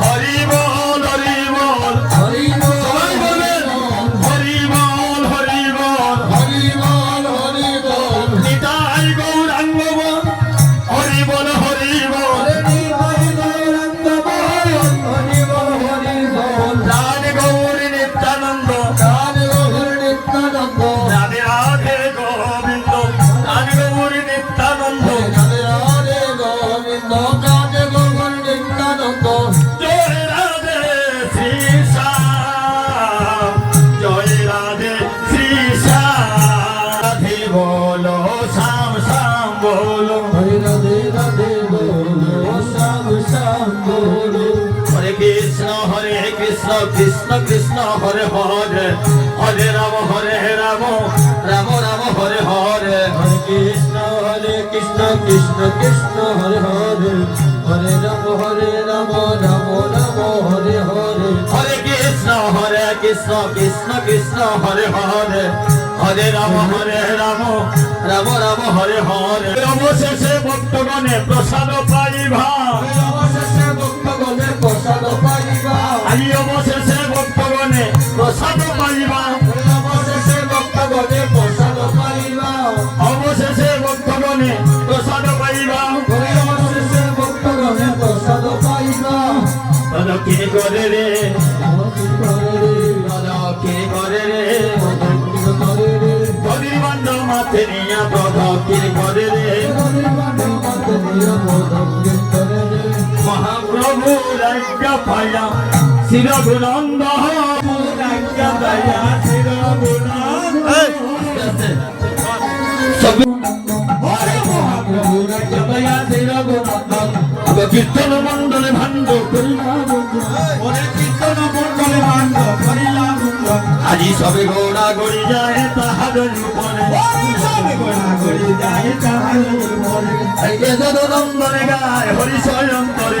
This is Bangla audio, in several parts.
হরি হরে কৃষ্ণ হরে কৃষ্ণ কৃষ্ণ কৃষ্ণ, হরে হরে। হরে রাম হরে রাম রাম রাম, হরে হরে। হরে কৃষ্ণ হরে কৃষ্ণ কৃষ্ণ কৃষ্ণ, হরে হরে। হরে রাম হরে রাম রাম রাম, হরে হরে। হরে কৃষ্ণ হরে কৃষ্ণ কৃষ্ণ কৃষ্ণ, হরে হরে। হরে রাম হরে রাম রাম রাম, হরে হরে। অবশেষে ভক্তগণে প্রসাদ পাইভা প্রসাদ পাইবা। অবশেষে ভক্তগণের প্রসাদ পাইবা। অবশেষে ভক্তগণে প্রসাদ পাইবা। অবশেষে ভক্তগণের প্রসাদ পাইবা। প্রদক্ষিণ করে রে। প্রদক্ষিণ করে রে। গদির বান্ধ মাথে নিয়া প্রদক্ষিণ করে রে। মহাপ্রভু রাজ্য পাইয়া শির গুণন্দ রাজ্য পাইয়া শির কীর্তন মন্ডলে ভাণ্ড আজি সবে গোড়া গড়ি যায় তাহাদের উপরে নন্দনে গায় হরিশয়ন্তরে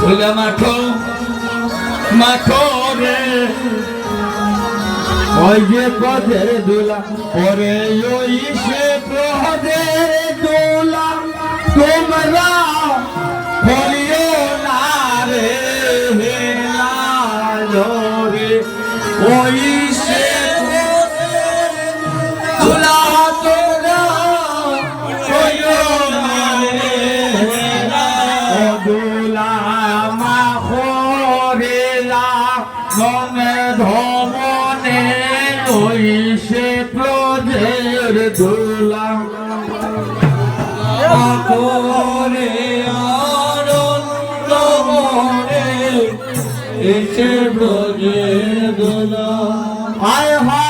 ফুলে মাখো মাখো রে। ওই যে পদে দোলা, ওরে ওই সে পদে দোলা। তোমরা হরিও না রে, হে লালো রে। ওই মনে ধমনে সে প্রজের দোলা। এসে ব্রজের দোলা। আয় হায়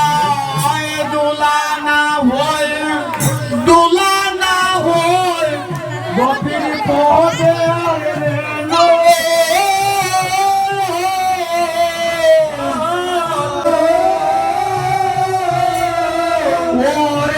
ওরে